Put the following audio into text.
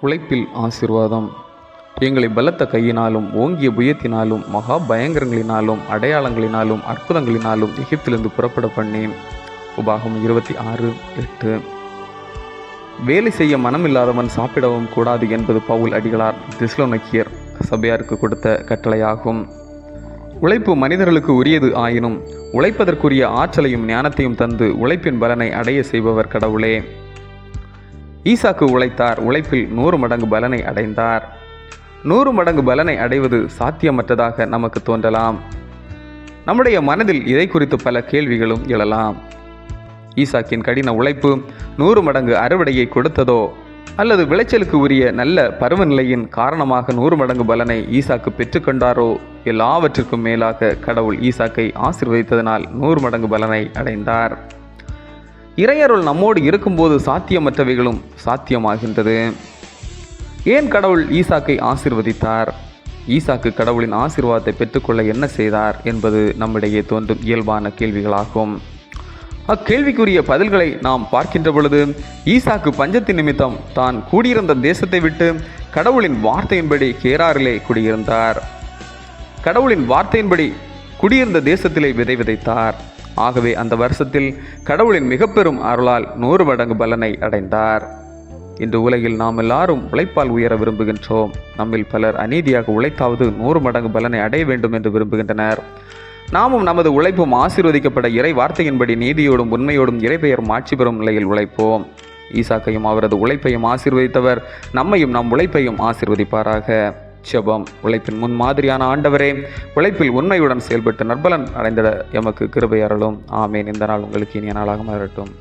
உழைப்பில் ஆசீர்வாதம். எங்களை பலத்த கையினாலும் ஓங்கிய புயத்தினாலும் மகா பயங்கரங்களினாலும் அடையாளங்களினாலும் அற்புதங்களினாலும் எகிப்திலிருந்து புறப்பட பண்ணேன். உபாகம் இருபத்தி ஆறு எட்டு. வேலை செய்ய மனமில்லாதவன் சாப்பிடவும் கூடாது என்பது பவுல் அடிகளார் திஸ்லோனக்கியர் சபையாருக்கு கொடுத்த கட்டளையாகும். உழைப்பு மனிதர்களுக்கு உரியது ஆயினும் உழைப்பதற்குரிய ஆற்றலையும் ஞானத்தையும் தந்து உழைப்பின் பலனை அடைய செய்பவர் கடவுளே. ஈசாக்கு உழைத்தார். உழைப்பில் நூறு மடங்கு பலனை அடைந்தார். நூறு மடங்கு பலனை அடைவது சாத்தியமற்றதாக நமக்கு தோன்றலாம். நம்முடைய மனதில் இதை குறித்து பல கேள்விகளும் எழலாம். ஈசாக்கின் கடின உழைப்பு நூறு மடங்கு அறுவடையை கொடுத்ததோ அல்லது விளைச்சலுக்கு உரிய நல்ல பருவநிலையின் காரணமாக நூறு மடங்கு பலனை ஈசாக்கு பெற்றுக்கொண்டாரோ எல்லாவற்றிற்கும் மேலாக கடவுள் ஈசாக்கை ஆசீர்வதித்ததனால் நூறு மடங்கு பலனை அடைந்தார். இறையருள் நம்மோடு இருக்கும்போது சாத்தியமற்றவைகளும் சாத்தியமாகின்றது. ஏன் கடவுள் ஈசாக்கை ஆசிர்வதித்தார்? ஈசாக்கு கடவுளின் ஆசீர்வாதத்தை பெற்றுக்கொள்ள என்ன செய்தார் என்பது நம்மிடையே தோன்றும் இயல்பான கேள்விகளாகும். அக்கேள்விக்குரிய பதில்களை நாம் பார்க்கின்ற பொழுது ஈசாக்கு பஞ்சத்தின் நிமித்தம் தான் கூடியிருந்த தேசத்தை விட்டு கடவுளின் வார்த்தையின்படி கேராரிலே குடியிருந்தார். கடவுளின் வார்த்தையின்படி குடியிருந்த தேசத்திலே விதை விதைத்தார். ஆகவே அந்த வருஷத்தில் கடவுளின் மிக பெரும் அருளால் நூறு மடங்கு பலனை அடைந்தார். இன்று உலகில் நாம் எல்லாரும் உழைப்பால் உயர விரும்புகின்றோம். நம்மில் பலர் அநீதியாக உழைத்தாவது நூறு மடங்கு பலனை அடைய வேண்டும் என்று விரும்புகின்றனர். நாமும் நமது உழைப்பும் ஆசீர்வதிக்கப்பட இறை வார்த்தையின்படி நீதியோடும் உண்மையோடும் இறைபெயரும் ஆட்சி பெறும் நிலையில் உழைப்போம். ஈசாக்கையும் அவரது உழைப்பையும் ஆசீர்வதித்தவர் நம்மையும் நம் உழைப்பையும் ஆசீர்வதிப்பாராக. செபம் உழைப்பின் முன் மாதிரியான ஆண்டவரே உழைப்பில் உண்மையுடன் செயல்பட்டு நற்பலன் அடைந்திட எமக்கு கிருபை அருளும். ஆமேன். இந்த நாள் உங்களுக்கு இனிய நாளாக மாறட்டும்